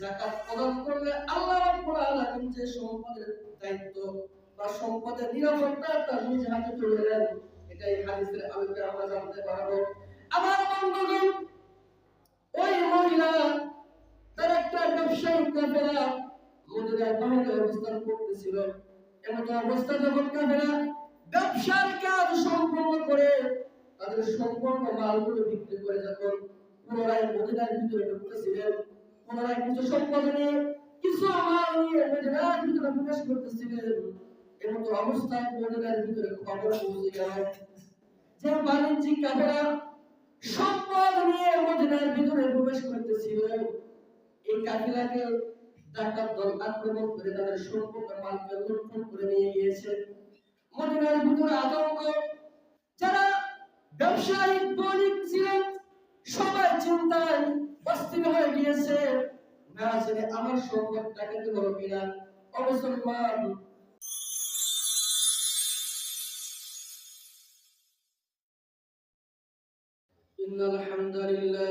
জাকাত প্রদান করলে আল্লাহ রাব্বুল আলামিন যে সম্পদের দায়িত্ব বা সম্পদের নিরাপত্তা তার নিজ হাতে তুলে দেন, এটাই হাদিসের আলোকে আমরা জানতে পারব। আমার বন্ধুগণ, ওই মহিলা, তার একটা ব্যবসায়িক কাফেলা মদিনার বাইরে অবস্থান করতেছিল। এমন অবস্থা যখন কাফেলা ব্যবসার কাজ সম্পন্ন করে, তাদের সম্পূর্ণ মালগুলো বিক্রি করে যখন পুনরায় মদিনার ভিতরে ঢুকতেছিলেন পুনরায় কিছু সম্পদ কিছু ভিতরে প্রবেশ করতেছিলেন। এমন অবস্থায় মদিনার ভিতরে খবর পৌঁছে গেল যে বাণিজ্যিক কাফেলা সম্পদ নিয়ে মদিনার ভিতরে প্রবেশ করতেছিল এই কাফেলাকে ডাকাত দল আক্রমণ করে তাদের সম্পূর্ণ মালকে লুণ্ঠন করে নিয়ে গিয়েছে। মদিনার ভিতরে আতঙ্ক। যারা ব্যবসায়ী, বণিক ছিলেন সবাই চিন্তায় অস্থির হয়ে গিয়েছে না জেনে আমার সম্পদ ডাকাতে হলো কিনা অবসম্মান إن الحمد لله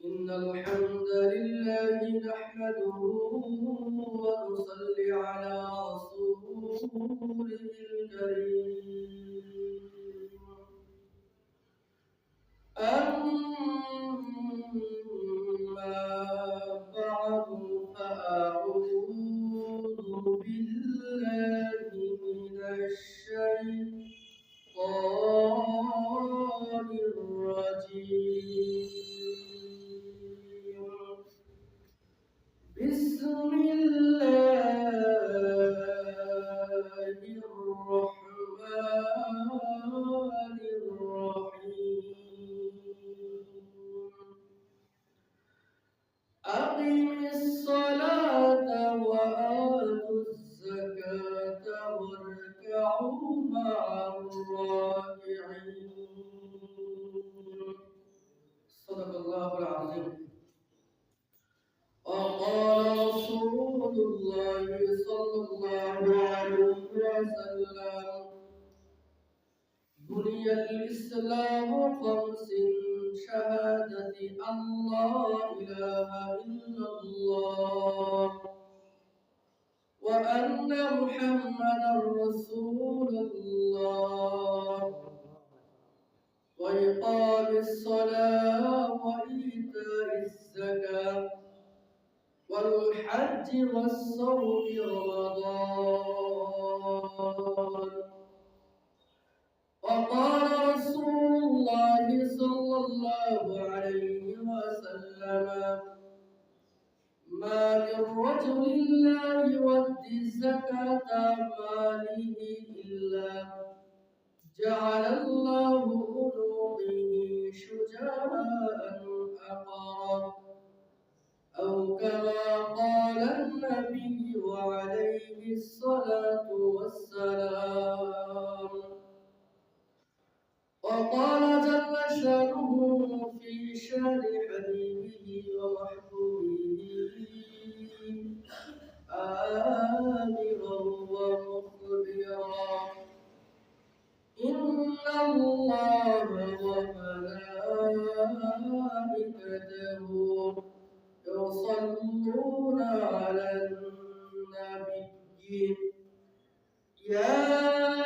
إن الحمد لله نحمده ونصلي على رسوله الكريم أما وسلم بني الإسلام خمس شهادة. أن لا إله إلا الله. وأن محمدا رسول الله. وإقام الصلاة وإيتاء الزكاة. والحج والصوم رمضان. وقال رسول الله صلى الله عليه وسلم ما من رجل لا يؤدي زكاة ماله إلا جعل الله عنقه النبي يا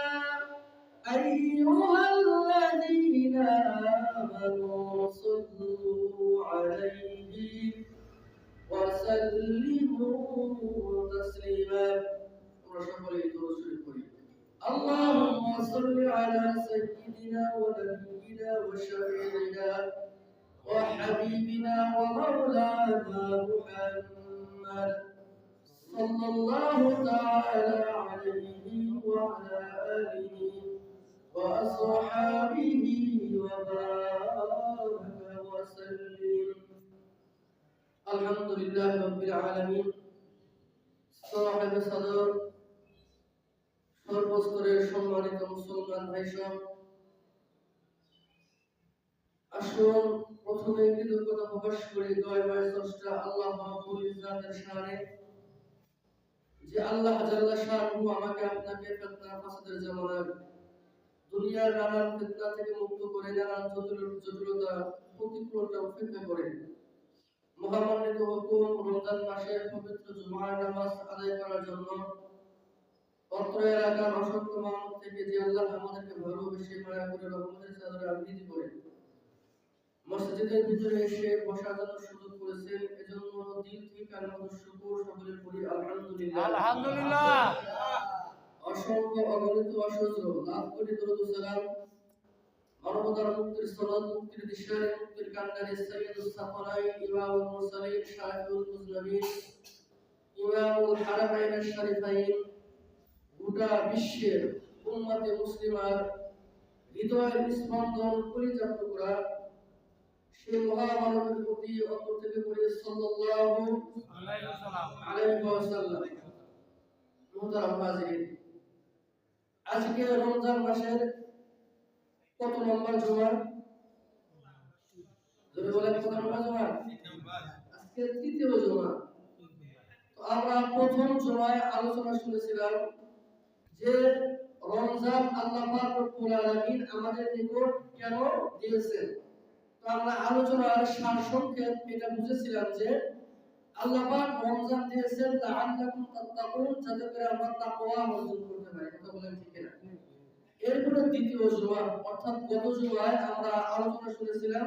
أيها الذين آمنوا صلوا عليه وسلموا تسليما. اللهم صل على سيدنا ونبينا وشفيعنا وحبيبنا ومولانا محمد. صلى الله تعالى عليه وعلى آله وأصحابه وبارك وسلم الحمد لله رب العالمين صاحب صدر সর্বস্তরের সম্মানিত মুসলমান ভাই সব আসুন প্রথমে কৃতজ্ঞতা প্রকাশ করি দয়াময় স্রষ্টা আল্লাহ রাব্বুল ইজ্জাতের শানে যে আল্লাহ জাল্লা শাহু আমাকে আপনাকে ফিতনা ফাসাদের জামানায় দুনিয়ার নানান ফিতনা থেকে মুক্ত করে, নানান জটিল, জটিলতা প্রতিকূলতা উপেক্ষা করে হুকুম রমজান মাসের পবিত্র জুমার নামাজ আদায় করার জন্য অত্র এলাকার অসংখ্য থেকে যে আল্লাহ আমাদেরকে ভালোবেসে মায়া করে রহমতের আবৃত্তি করে মসজিদের ভিতরে এসে বসার জন্য সুযোগ করেছেন। এজন্য দিল থেকে আর মতো শুকুর সকলে পড়ি আলহামদুলিল্লাহ। আলহামদুলিল্লাহ। অসংখ্য অগণিত অসহ্র লাভ করি দরুদ সালাম। মানবতার মুক্তির সনদ মুক্তির দিশারে মুক্তির কান্ডারে সৈয়দুস সাফারাইন ইমামুল মুরসালিন শাহিদুল মুজনবিন ইমামুল হারামাইন শরীফাইন। গোটা বিশ্বের উম্মতে মুসলিমার হৃদয়ের স্পন্দন পরিচালিত করা সে মহামানবের প্রতি অন্তর থেকে পড়ে সাল্লাল্লাহু আলাইহি ওয়াসাল্লাম। আজকে রমজান মাসের কত নম্বর জুমা যদি বলেন, কত নম্বর জুমা আজকে তৃতীয় জুমা তো আমরা প্রথম জুমায় আলোচনা শুনেছিলাম যে রমজান আল্লাহ পাক আমাদের নিকট কেন দিয়েছেন? আমরা আলোচনার সার সংক্ষেপ এটা বুঝেছিলাম যে আল্লাহ পাক রমজান দিয়েছেন, লাআল্লাকুম তাত্তাকুন, যাতে করে আমরা তাকওয়া অর্জন করতে পারি। কথা বলেন ঠিক না এরপরে দ্বিতীয় জুমা অর্থাৎ গত জুমায় আমরা আলোচনা শুনেছিলাম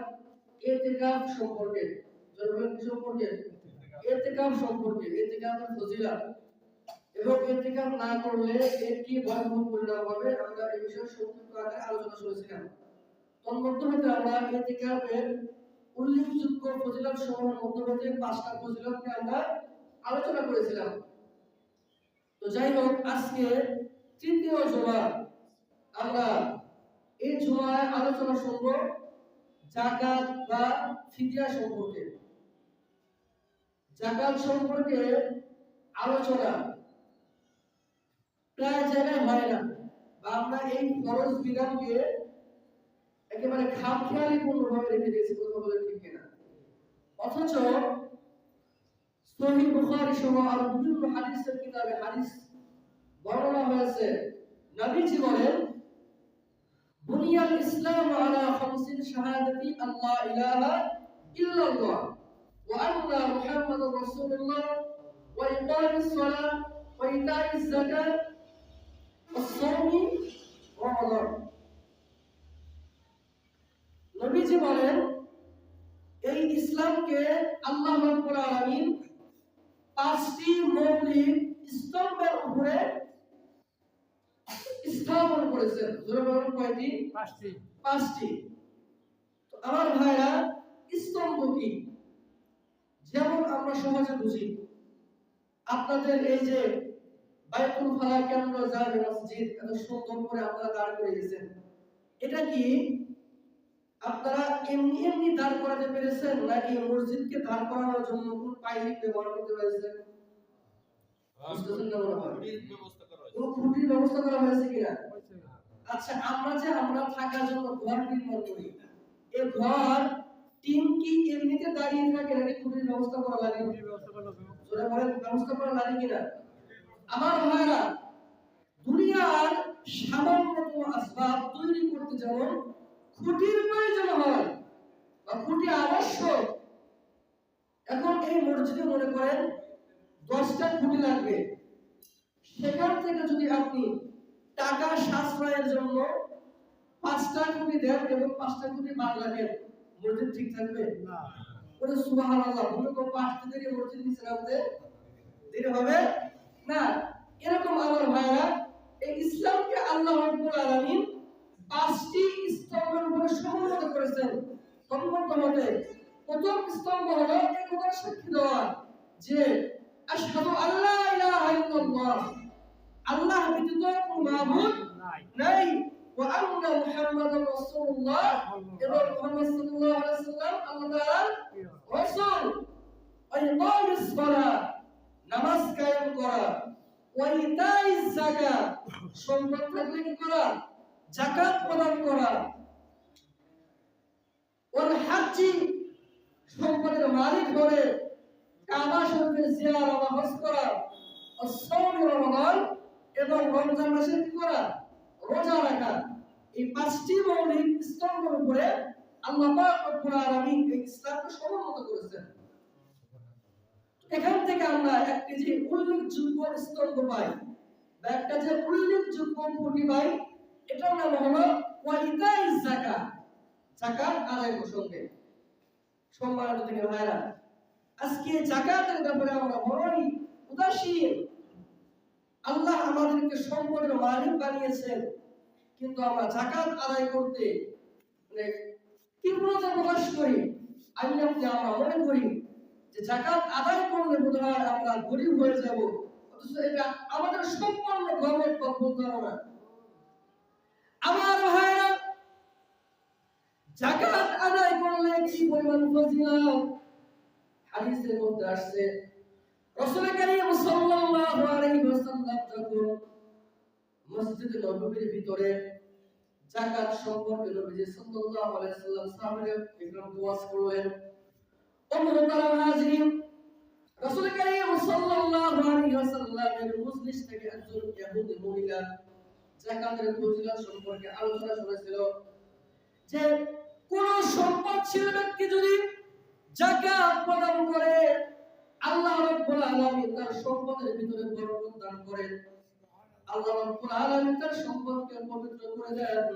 ইতিকাফ সম্পর্কে। বলেন কি সম্পর্কে? ইতিকাফ সম্পর্কে ইতিকাফের ফজিলত। এবং ইতিকাফ না করলে এর কি ভয়াবহ পরিণাম হবে? আমরা এই বিষয়ে সংক্ষিপ্ত আকারে আলোচনা শুনেছিলাম। আলোচনা করেছিলাম। তো যাই হোক, আজকে তৃতীয় জুমা আমরা এই জুমায় আলোচনা শুনব জাকাত বা ফিদিয়া সম্পর্কে। জাকাত সম্পর্কে আলোচনা প্রায় জায়গায় হয় না বা আমরা এই ফরজ বিধানকে একেবারে খামখেয়ালি পূর্ণভাবে রেখে দিয়েছি কথা বলে ঠিক কিনা অথচ সহিহ বুখারী সহ আর বিভিন্ন হাদিসের কিতাবে হাদিস বর্ণনা হয়েছে। নবীজি বলেন, বুনিয়াল ইসলাম আলা খামসিন শাহাদাতি আল্লাহ ইলাহা ইল্লাল্লাহ ওয়া আন্না মুহাম্মাদুর রাসূলুল্লাহ ওয়া ইকামিস সালাহ ওয়া ইতাইজ যাকাত নবীজি বলেন এই ইসলামকে আল্লাহ রাব্বুল আলামিন পাঁচটি মৌলিক স্তম্ভের উপরে স্থাপন করেছেন। জোরে কয়টি? পাঁচটি। পাঁচটি। তো আমার ভাইরা স্তম্ভ কি? যেমন আমরা সমাজে বুঝি আপনাদের এই যে বাইতুল ফালা কেন্দ্র জামে মসজিদ এত সুন্দর করে আপনারা দাঁড় করে গেছেন এটা কি আপনারা এমনি এমনি দাঁড় করাতে পেরেছেন নাকি মসজিদকে দাঁড় করানোর জন্য কোন পাইলিং ব্যবহার করতে পেরেছেন বুঝতেছেন না হয়? কোন খুঁটির ব্যবস্থা করা হয়েছে কিনা? আচ্ছা আমরা যে আমরা থাকার জন্য ঘর নির্মাণ করি এই ঘর টিন কি এমনিতে দাঁড়িয়ে থাকে নাকি খুঁটির ব্যবস্থা করা লাগে। জোরে বলেন ব্যবস্থা করা লাগে কিনা? আমার ভাইরা দুনিয়ার সামান্যতম আসবাব তৈরি করতে যেমন খুঁটির প্রয়োজন হয় বা খুঁটি আবশ্যক। এখন এই মসজিদে মনে করেন দশটা খুঁটি লাগবে। সেখান থেকে যদি আপনি টাকা সাশ্রয়ের জন্য পাঁচটা কোটি দেন এবং পাঁচটা কোটি বাদ রাখেন মসজিদ ঠিক থাকবে? ওরে সুবাহান আল্লাহ ভূমিকম্প আসতে থেকে মসজিদ নিচে নামতে দেরি হবে? না এরকম আমার ভাইরা এই ইসলামকে আল্লাহ রাব্বুল আলামিন পাঁচটি স্তম্ভের উপরে সমন্বিত করেছেন। সম্পর্ক মতে প্রথম স্তম্ভ হলো এই সাক্ষী দেওয়া যে আশহাদু আল্লাহ ইলাহা ইল্লাল্লাহ। আল্লাহ ব্যতীত কোনো মাবুদ নাই। ওয়া আন্না মুহাম্মাদুর রাসূলুল্লাহ। এবং মুহাম্মদ সাল্লাল্লাহু আলাইহি সাল্লাম আল্লাহর রাসূল। ওয়া ইকামিস সালাত নামাজ কায়েম করা। ওয়া ইতাইজ যাকাত। সম্পদ থাকলে কি করা? যাকাত প্রদান করা। ওয়াল হাজ্জি সম্পদের মালিক হলে কাবা শরীফের জিয়ারা বা হজ করা রমাদান এবং রমজান মাসে কি করা, রোজা রাখা। এই পাঁচটি মৌলিক স্তম্ভের উপরে আল্লাহ রব্বুল এই ইসলামকে সমুন্নত করেছেন। এখান থেকে আমরা একটি যে উল্লেখযোগ্য স্তম্ভ পাই বা একটা যে উল্লেখযোগ্য খুঁটি পাই এটার নাম হলো ওয়াইদাই জাকাত জাকাত আদায় প্রসঙ্গে। সম্মানিত থেকে ভাইরা আজকে জাকাতের ব্যাপারে আমরা বড়ই উদাসীন। আল্লাহ আমাদেরকে সম্পদের মালিক বানিয়েছেন, কিন্তু আমরা জাকাত আদায় করতে মানে তীব্রতা প্রকাশ করি। আমি আপনি আমরা মনে করি যে জাকাত আদায় করলে বোধহয় আমরা গরিব হয়ে যাব। অথচ এটা আমাদের সম্পূর্ণ গর্বের ভুল ধারণা আমার ভাইরা, জাকাত আদায় করলে কি পরিমাণ ফজিলত? মধ্যে আসছে সাল্লাল্লাহু আলাইহি ওয়াসাল্লাম যখন মসজিদ নববীর ভিতরে জাকাত সম্পর্কে নবীজি সাল্লাল্লাহু আলাইহি ওয়াসাল্লাম সাহাবাদের একরাম ওয়াজ করলেন। অনুরতার হাজির রাসূল কারীম সাল্লাল্লাহু আলাইহি ওয়াসাল্লামের মজলিস থেকে একজন ইহুদি মহিলা জাকাতের ফজিলত সম্পর্কে আলোচনা শুনেছিল যে কোন সম্পদশীল ব্যক্তি যদি জাকাত প্রদান করে, আল্লাহ রাব্বুল আলামিন তার সম্পদের ভিতরে বরকত দান করেন। আল্লাহ রাব্বুল আলামিন তার সম্পদকে পবিত্র করে দেন।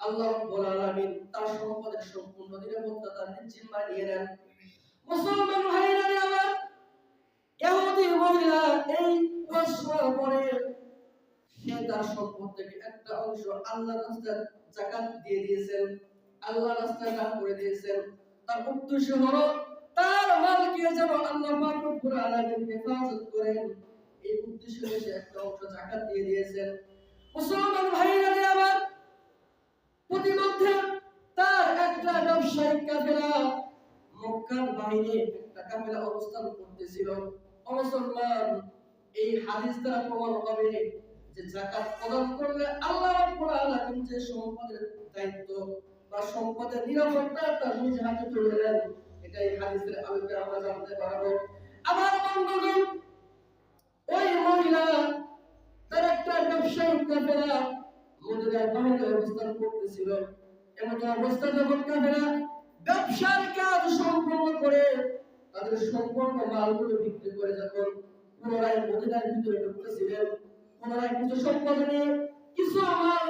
আল্লাহ রাব্বুল আলামিন তার সম্পদের সম্পূর্ণ নিরাপত্তা তার জিম্মায় নিয়ে নেন মুসলমান ভাইরা, আমার ইহুদি মহিলা, এই প্রশ্ন পরে সে তার সম্পদ থেকে একটা অংশ আল্লাহ রাস্তায় জাকাত দিয়ে দিয়েছেন, আল্লাহ রাস্তায় দান করে দিয়েছেন। তার উদ্দেশ্য হলো, তার মালকে যেন আল্লাহ পাক রব্বুল আলামিন হেফাজত করেন। এই উদ্দেশ্যে সে একটা অংশ জাকাত দিয়ে দিয়েছেন। মুসলমান ভাইরা রে আমার, প্রতিমধ্যে তার একটা ব্যবসায়িক কাফেলা মক্কার বাইরে একটা কাফেলা অবস্থান করতেছিল। ও মুসলমান, এই হাদিস দ্বারা প্রমাণ হবে যে জাকাত প্রদান করলে আল্লাহ রাব্বুল আলামিন যে সম্পদের দায়িত্ব বা সম্পদের নিরাপত্তা তার নিজ হাতে তুলে নেন এটাই হাদিসের আলোকে আমরা জানতে পারব। আমার বন্ধুগণ, ওই মহিলা, তার একটা ব্যবসায়িক কাফেলা মদিনার বাইরে অবস্থান করতেছিল। এমন অবস্থা যখন কাফেলা ব্যবসার কাজ সম্পন্ন করে তাদের সম্পূর্ণ মালগুলো বিক্রি করে যখন পুনরায় মদিনার ভিতরে ঢুকতেছিলেন পুনরায় কিছু সম্পদ কিছু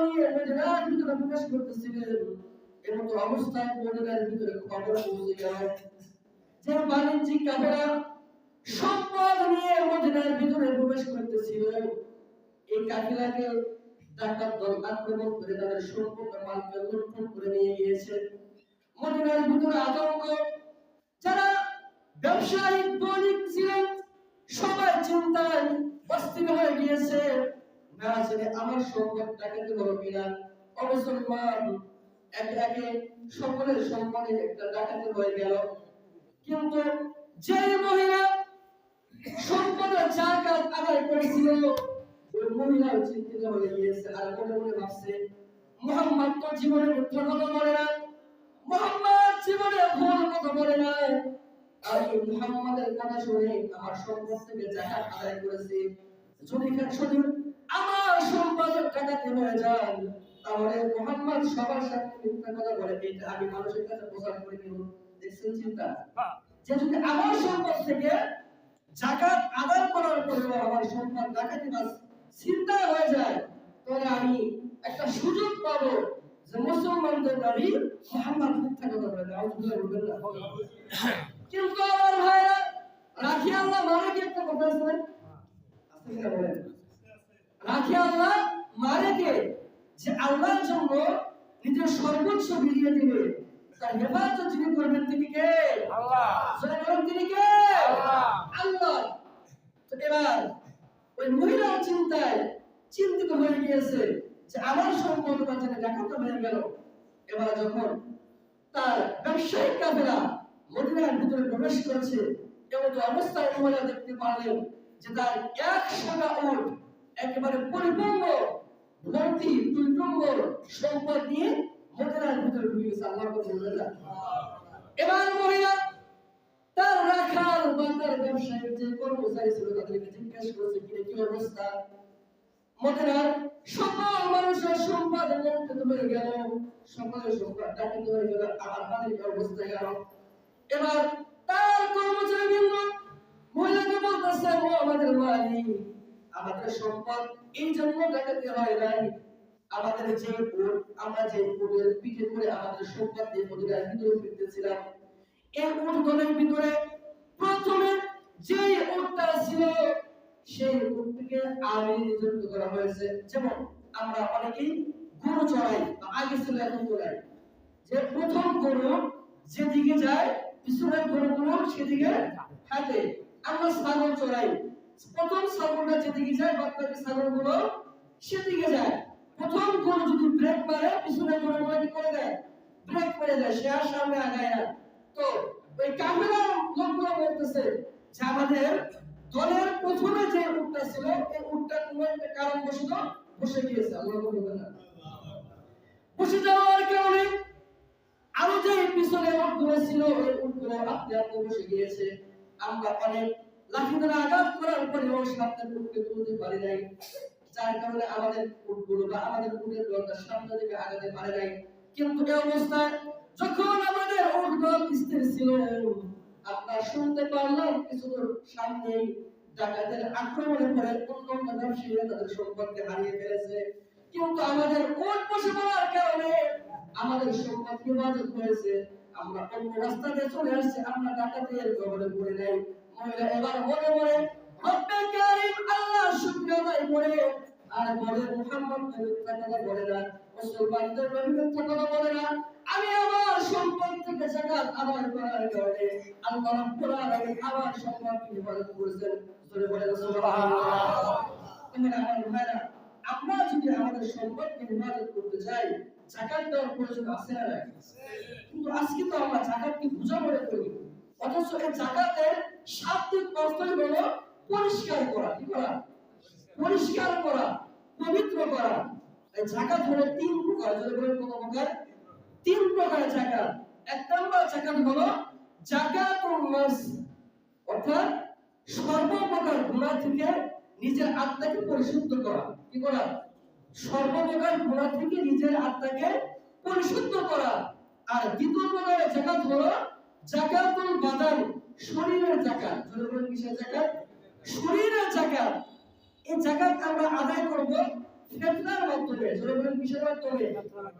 নিয়ে মদিনার ভিতরে প্রবেশ করতেছিলেন। এমন অবস্থায় মদিনার ভিতরে খবর পৌঁছে গেল। যে বাণিজ্যিক কাফেরা সম্পদ নিয়ে মদিনার ভিতরে প্রবেশ করতেছিল। এই কাফেলাকে ডাকাত দল আক্রমণ করে তাদের সম্পূর্ণ মালকে লুণ্ঠন করে নিয়ে গিয়েছে। মদিনার ভিতরে আতঙ্ক। যারা ব্যবসায়িক বণিক ছিলেন, সবাই চিন্তায় অস্থির হয়ে গিয়েছে। না জানে আমার সম্পদ ডাকাতি হলো কিনা অবসরমান একে একে সকলের সম্মানে একটা ডাকাতি হয়ে গেল। কিন্তু যে মহিলা সম্পদের জাকাত আদায় করেছিল, ওই মহিলাও চিন্তিত হয়ে গিয়েছে আর মনে মনে ভাবছে, মোহাম্মদ তো জীবনে মিথ্যা কথা বলে না মোহাম্মদ জীবনে ভুল কথা বলে না মুহাম্মাদের কথা শুনে আমার সম্পদ জাকাত আদায় করেছি। যদি যদি আমার সম্পদের টাকাতে হয়ে যায় তাহলে মোহাম্মদ সবার সামনে মিথ্যা কথা বলে। এটা আমি মানুষের কাছে প্রচার করে দিব দেখছেন চিন্তা? যে যদি আমার সম্পদ থেকে জাকাত আদায় করার পরেও আমার সম্পদ ডাকাতি বা চিন্তা হয়ে যায়, তাহলে আমি একটা সুযোগ পাবো যে মুসলমানদের নবী মোহাম্মদ মিথ্যা কথা বলে। আউযুবিল্লাহ বলবেন কিন্তু আমার ভাইরা রাখি আল্লাহ মারে কি একটা কথা আছে? বলেন রাখি আল্লাহ মারে কে? যে আল্লাহর জন্য নিজের সর্বোচ্চ বিলিয়ে দিবে। তার হেফাজত যিনি করবেন তিনি কে? আল্লাহ। তিনি কে? আল্লাহ। তো এবার ওই মহিলার চিন্তায় চিন্তিত হয়ে গিয়েছে যে আমার সম্পদ বাঁচাতে ডাকাত হয়ে গেল। এবার যখন তার ব্যবসায়িক কাফেরা মদিনার ভিতরে প্রবেশ করেছে এমন অবস্থায় মহিলা দেখতে পারলেন যে তার একশোটা উট একেবারে পরিপূর্ণ ভর্তি দুই সম্পদ নিয়ে মদিনার ভিতরে ঢুকে গেছে আল্লাহ এবার মহিলা তার রাখাল বা তার ব্যবসায়িক যে কর্মচারী ছিল তাদেরকে জিজ্ঞেস করেছে, কি কি অবস্থা? মদিনার সকল মানুষের সম্পদ লুণ্ঠিত হয়ে গেল, সকলের সম্পদ ডাকিত হয়ে গেল আমার মালিক অবস্থা গেল এবার তার কর্মচারীবৃন্দ মহিলাকে বলতেছে, ও আমাদের মালিক, আমাদের সম্পদ, এই জন্য ডাকাতি হয় নাই। আমাদের যে উট আমরা যে উটের পিঠে করে আমাদের সম্পদ দিয়ে মদিনার ভিতরে ফিরতেছিলাম। এই উট দলের ভিতরে প্রথমে যে উটটা ছিল, সেই উটটিকে আগে নিযুক্ত করা হয়েছে। যেমন আমরা অনেকেই গরু চড়াই আগে ছিল এখন চড়াই যে প্রথম গরু যেদিকে যায় পিছনের গরুগুলো সেদিকে হাঁটে। আমরা ছাগল চড়াই। প্রথম ছাগলটা যেদিকে যায় বাদ ছাগলগুলো সেদিকে যায়। প্রথম গরু যদি ব্রেক মারে পিছনের গরুগুলো কি করে দেয়? ব্রেক করে দেয়, সে আর সামনে আগায় না। তো ওই কাফেরা লোকগুলো বলতেছে যে আমাদের দলের প্রথমে যে উটটা ছিল, এই উটটা কোনো একটা কারণ বসত বসে গিয়েছে। আল্লাহ বলবেন না। বসে যাওয়ার কারণে আরও যে পিছনে উটগুলো ছিল আপনি আপনি বসে গিয়েছে। আমরা অনেক লাঠি আঘাত করার তুলতে পারি নাই। যার কারণে আমাদের উটগুলো বা আমাদের উটের দলটা সামনে পারে নাই। কিন্তু এই অবস্থায় যখন আমাদের উটদল স্থির ছিল শুনতে পারলাম কিছু ডাকাতের পরে তাদের হারিয়ে ফেলেছে। কিন্তু আমাদের উট বসে পড়ার কারণে আমাদের সম্পদ হেফাজত হয়েছে আমরা অন্য দিয়ে চলে আসছি, আমরা ডাকাতের কবলে পড়ে নাই। মহিলা এবার মনে মনে রব্বে কারিম আল্লাহ শুকরিয়া আদায় করে আর বলে, মুহাম্মদ মিথ্যা কথা বলে না, মুসলমানদের মিথ্যা কথা বলে না। আমি আমার সম্পদ থেকে জাকাত আদায় করার কারণে আল্লাহ রাব্বুল আলামিন আমার সম্পদকে হেফাজত করেছেন। জোরে বলে, সুবহানাল্লাহ। আমার যদি আমাদের সম্পদকে হেফাজত করতে চাই দেওয়ার প্রয়োজন আছে না কিন্তু আজকে তো আমরা বোঝা মনে করি। অথচ এই অর্থই পরিষ্কার করা, কি করা? পরিষ্কার করা, পবিত্র করা। এই জাকাত হলো তিন প্রকার, যদি বলেন কত প্রকার? তিন প্রকার জাকাত। এক নম্বর জাকাত হলো অর্থাৎ সর্বপ্রকার থেকে নিজের আত্মাকে পরিশুদ্ধ করা, কি করা? সর্বপ্রকার গুনাহ থেকে নিজের আত্মাকে পরিশুদ্ধ করা। আর দ্বিতীয় প্রকারের জাকাত হলো জাকাতুল বাদান শরীরের জাকাত। বলেন কিসের জাকাত? শরীরের জাকাত। এই জাকাত আমরা আদায় করব ফিতনার মাধ্যমে। বলেন কিসের মাধ্যমে?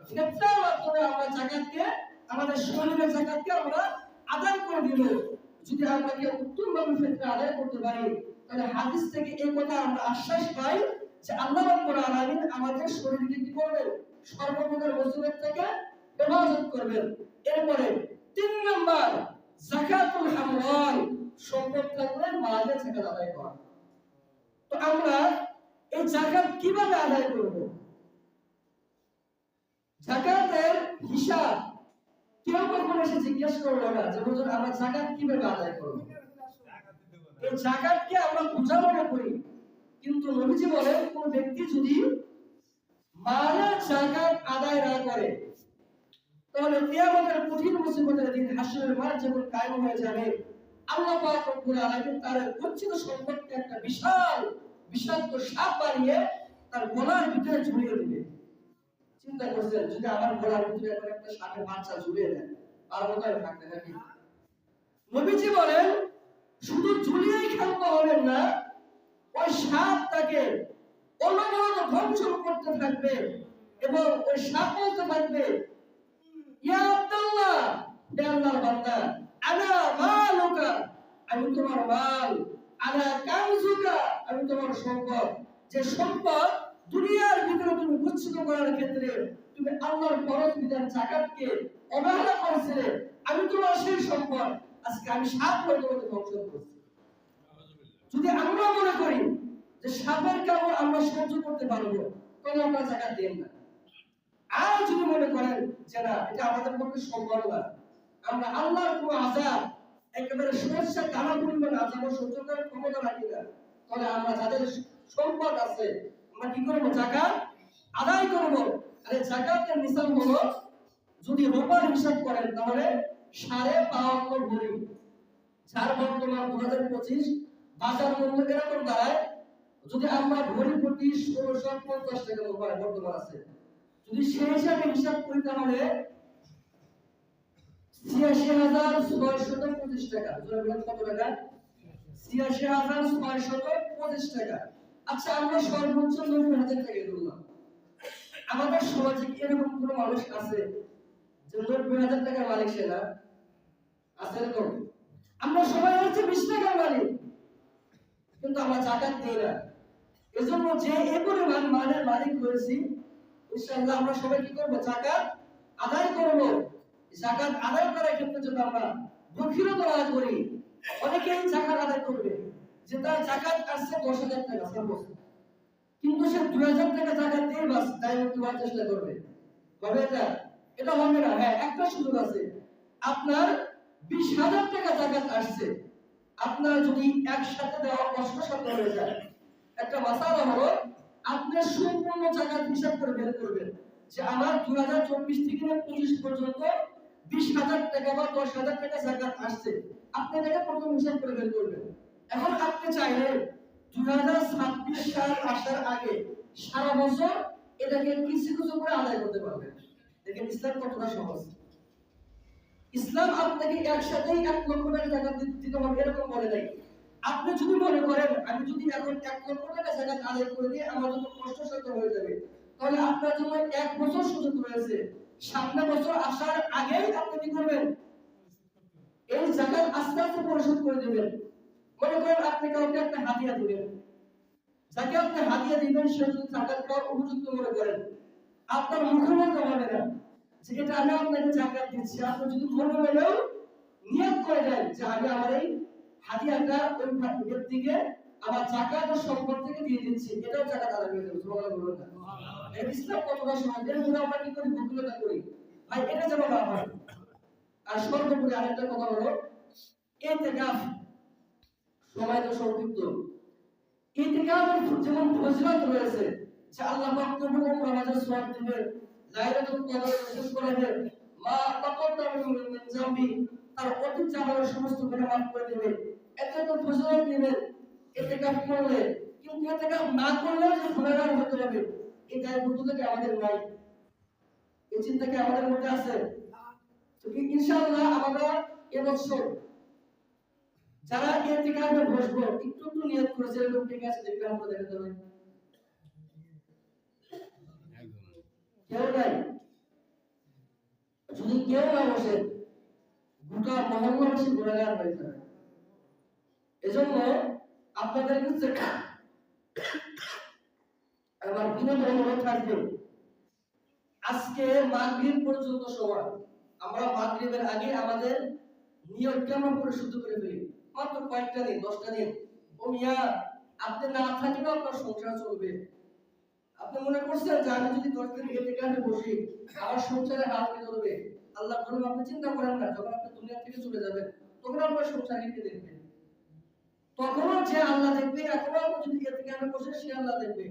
ফিতনার মাধ্যমে আমরা জাকাতকে, আমাদের শরীরের জাকাতকে আমরা আদায় করে দিব। যদি আমরা কি উত্তমভাবে ফিতনা আদায় করতে পারি, তাহলে হাদিস থেকে এই কথা আমরা আশ্বাস পাই যে আল্লাহ রাব্বুল আলামিন আমাদের শরীরকে কি করবেন? সর্বপ্রকার মুসিবত থেকে হেফাজত করবেন। এরপরে তিন নাম্বার যাকাতুল আমওয়াল সম্পদ থাকলে মালে জাকাত আদায় করা। তো আমরা এই জাকাত কীভাবে আদায় করব? জাকাতের হিসাব কেউ কখনো এসে জিজ্ঞেস করল না যে হুজুর আমরা জাকাত কীভাবে আদায় করব? এই জাকাতকে আমরা বোঝা মনে করি। কিন্তু নবীজি বলেন, কোন ব্যক্তি যদি আদায় না করে, তাহলে কিয়ামতের কঠিন মুসিবতের দিন হাসরের মাঠ যখন কায়েম হয়ে যাবে, আল্লাহ পাক রব্বুল আলামিন তার গচ্ছিত সম্পদকে একটা বিশাল, বিষাক্ত সাপ বানিয়ে তার গলার ভিতরে ঝুলিয়ে দিবে। চিন্তা করছেন, যদি আমার গলার ভিতরে এখন একটা সাপের বাচ্চা ঝুলিয়ে দেয় আর কোথায় থাকতে নবীজি বলেন, শুধু ঝুলিয়েই ক্ষান্ত হবেন না ওই সাপ তাকে অনবরত ধ্বংস করতে থাকবে এবং ওই সাপ বলতে থাকবে, ইয়া আব্দুল্লাহ, হে আল্লাহর বান্দা আনা মালুকা, আমি তোমার মাল আনা কানজুকা আমি তোমার সম্পদ। যে সম্পদ দুনিয়ার ভিতরে তুমি গুচ্ছিত করার ক্ষেত্রে তুমি আল্লাহর ফরজ বিধান জাকাতকে অবহেলা করেছিলে, আমি তোমার সেই সম্পদ। আজকে আমি করে তোমাকে ধ্বংস করছি। যদি আমরা মনে করি যে সাপের কামড় আমরা সহ্য করতে পারব, তাহলে আমরা জাকাত দেন না। আর যদি মনে করেন যে না, এটা আমাদের পক্ষে সম্ভব না, আমরা আল্লাহর কোন আজাব একেবারে সমস্যা টানা পরিমাণ আজাব সহ্য করার ক্ষমতা রাখি না, তাহলে আমরা যাদের সম্পদ আছে, আমরা কি করব? জাকাত আদায় করব। আরে জাকাতের নিসাব হলো, যদি রোপার হিসাব করেন, তাহলে সাড়ে বাহান্ন ভরি। যার বর্তমান দু হাজার পঁচিশ বাজার মূল্য এরকম দাঁড়ায় যদি আমরা ভরি প্রতি ষোলোশো পঞ্চাশ টাকা বর্তমান আছে, যদি সেই হিসাবে হিসাব করি তাহলে ছিয়াশি হাজার পঁচিশ টাকা। কত টাকা? ছিয়াশি হাজার পঁচিশ টাকা। আচ্ছা আমরা সর্বোচ্চ নব্বই হাজার টাকা ধরলাম আমাদের সমাজে এরকম কোনো মানুষ আছে যে নব্বই হাজার টাকার মালিক সে না? আছে এরকম? আমরা সবাই হচ্ছে বিশ টাকার মালিক। কিন্তু আমরা জাকাত দিই না। এজন্য যে এ পরিমাণ মানের মালিক হয়েছি ইনশাআল্লাহ আমরা সবাই কি করব? জাকাত আদায় করব। জাকাত আদায় করার ক্ষেত্রে যদি আমরা বখিরতা না করি, অনেকেই জাকাত আদায় করবে। যে তার জাকাত আসছে দশ হাজার টাকা সাপোজ কিন্তু সে দুই হাজার টাকা জাকাত দিয়ে বাস, তাই দেওয়ার চেষ্টা করবে। হবে এটা এটা হবে না। হ্যাঁ একটা সুযোগ আছে। আপনার বিশ হাজার টাকা জাকাত আসছে। আপনার যদি একসাথে দেওয়া কষ্টসাধ্য হয়ে যায়, একটা মাসালা হলো, আপনি সম্পূর্ণ জাকাত হিসাব করে বের করবেন যে আমার দুই হাজার চব্বিশ থেকে পঁচিশ পর্যন্ত বিশ হাজার টাকা বা দশ হাজার টাকা জাকাত আসছে। আপনি এটাকে প্রথম হিসাব করে বের করবেন। এখন আপনি চাইলে দুই হাজার ছাব্বিশ সাল আসার আগে সারা বছর এটাকে কিছু কিছু করে আদায় করতে পারবেন। দেখেন ইসলাম কতটা সহজ। ইসলাম আপনাকে একসাথেই এক লক্ষ টাকা জাকাত দিতে হবে এরকম বলে নাই আপনি যদি মনে করেন, আমি যদি এখন এক লক্ষ টাকা জাকাত আদায় করে দিয়ে আমার জন্য কষ্টসাধ্য হয়ে যাবে, তাহলে আপনার জন্য এক বছর সুযোগ রয়েছে। সামনে বছর আসার আগেই আপনি কি করবেন? এই জাকাত আস্তে আস্তে পরিশোধ করে দেবেন। মনে করেন আপনি কাউকে একটা হাতিয়া দিবেন। যাকে আপনি হাতিয়া দিবেন, সে যদি জাকাত পাওয়ার উপযুক্ত মনে করেন, আপনার মুখে বলতে হবে না। এটা আমি আপনাকে দিচ্ছি। আপনি যদি মনে নিয়ত করে দেন যে আমি আমার এই হাদিয়াটা ওই আমার সম্পদ থেকে দিয়ে দিচ্ছি। এটাও হয়ে যাবে না। কতটা আমরা কি করি? করি। ভাই, এটা যেন না হয়। আর সর্বোপরি আরেকটা কথা হলো ইতিকাফ সময় তো সংক্ষিপ্ত ইতিকাফের যেমন ফজিলত রয়েছে, যে আল্লাহ সওয়াব দিবেন। মা তার অতীত সমস্ত গুনাহ মাফ করে এত তো দিবেন ইতিকাফ করলে ইতিকাফ না যে হতে থেকে আমাদের নাই এই চিন্তা কি আমাদের মধ্যে আছে ইনশাআল্লাহ আমরা এবছর যারা ইতিকাফে বসবো, একটু একটু নিয়ত করেছে ঠিক আছে, দেখবে আমরা হবে কেউ নাই। যদি কেউ না বসে, গোটা মহল্লাবাসী গুণাগার হয়ে যাবে। এজন্য আপনাদের কাছে আমার বিনোদন অনুরোধ থাকবে। আজকে মাগরিব পর্যন্ত সময় আমরা মাগরিবের আগে আমাদের নিয়তকে আমরা পরিশুদ্ধ করে ফেলি? মাত্র কয়েকটা দিন, দশটা দিন। ও মিয়া, আপনি না থাকলেও আপনার সংসার চলবে। আপনি মনে করছেন যে আমি যদি দশ দিন এতে কাজে বসি আমার সংসারে হাত ধরবে? আল্লাহ বলুন আপনি চিন্তা করেন না যখন আপনি দুনিয়া থেকে চলে যাবেন তখন আপনার সংসার কে দেখবে? তখনও যে আল্লাহ দেখবে এখনও আপনি যদি এতে কাজে বসে সে আল্লাহ দেখবে।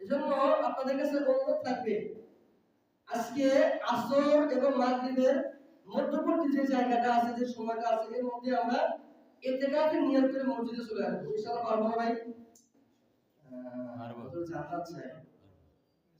এজন্য আপনাদের কাছে অনুরোধ থাকবে আজকে আসর এবং মাগরিবের মধ্যবর্তী যে জায়গাটা আছে যে সময়টা আছে এর মধ্যে আমরা এতেকাকে নিয়ত করে মসজিদে চলে আসব। ইনশাআল্লাহ পারব ভাই। পারব। হুজুর জান্নাত চাই।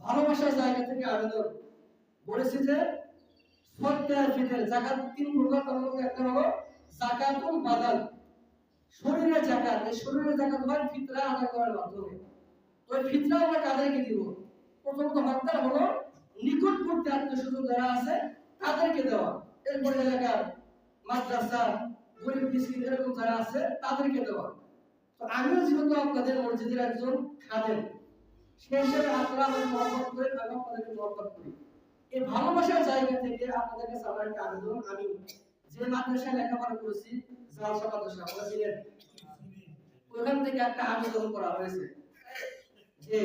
ভালোবাসার জায়গা থেকে আবেদন বলেছি যে একটা জাকাত এই শরীরের জাকাত আমরা কাদেরকে দিব? যারা আছে, তাদেরকে দেওয়া। এলাকার গরিব যারা আছে, তাদেরকে দেওয়া। তো আমিও যেহেতু আপনাদের মসজিদের একজন খাদেম মহব্বত করে আমি আপনাদেরকে মহব্বত করি। এই ভালোবাসার জায়গা থেকে একটা আবেদন আমি যে মাদ্রাসায় লেখাপড়া করেছি মাদ্রাসা ওখান থেকে একটা আবেদন করা হয়েছে যে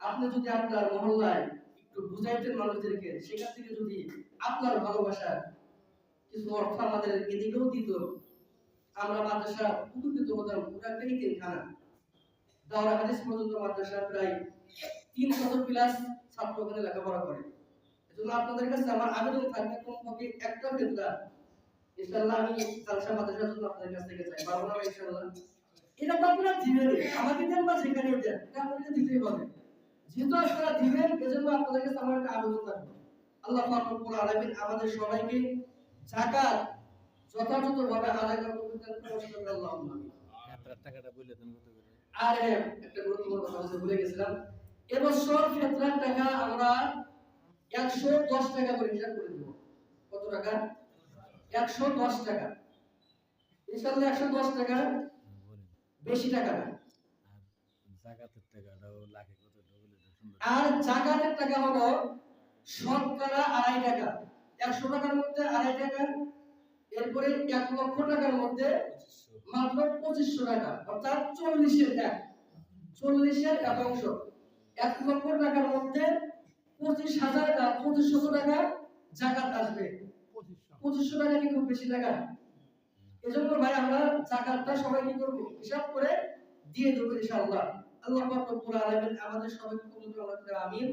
আপনি যদি আপনার মহল্লায় একটু বুঝাইতেন মানুষদেরকে সেখান থেকে যদি আপনার ভালোবাসা কিছু অর্থ আমাদের এদিকেও দিত, আমরা মাদ্রাসা উপকৃত হতাম পুরো একটা খানা পর্যন্ত মাদ্রাসা প্রায় তিন শত প্লাস ছাত্র ওখানে লেখাপড়া করে। এজন্য আপনাদের কাছে আমার আবেদন থাকবে একটা ইনশাআল্লাহ আমি মাদ্রাসার জন্য আপনাদের কাছ থেকে চাই। না ইনশাআল্লাহ? এটা তো আপনারা আমাকে দেন বা দেন। এটা দিতেই হবে যেহেতু আপনারা দিবেন, এজন্য আপনাদের কাছে আমার একটা আবেদন থাকবে। আল্লাহ রব্বুল আলামিন আমাদের সবাইকে যাকাত যথাযথভাবে আদায় করতে তৌফিক দান করুন যাত্রার টাকাটা কত করে আর একটা গুরুত্বপূর্ণ কথা ভুলে গেছিলাম। এবছর ফেতরার টাকা আমরা একশো দশ টাকা করে হিসাব করে দেবো। কত টাকা? একশো দশ টাকা। ইনশাল্লাহ একশো দশ টাকা বেশি টাকা না। আর জাকাতের টাকা হলো শতকরা আড়াই টাকা। একশো টাকার মধ্যে আড়াই টাকা এরপরে এক লক্ষ টাকার মধ্যে মাত্র পঁচিশশো টাকা অর্থাৎ চল্লিশের এক। চল্লিশের এক অংশ। এক লক্ষ টাকার মধ্যে পঁচিশ হাজার পঁচিশশো টাকা জাকাত আসবে। পঁচিশশো। টাকা কি খুব বেশি টাকা? এজন্য ভাই আমরা জাকাতটা সবাই কি করব? হিসাব করে দিয়ে দেবো ইনশাআল্লাহ। আল্লাহ আমাদের সবাইকে আমিন।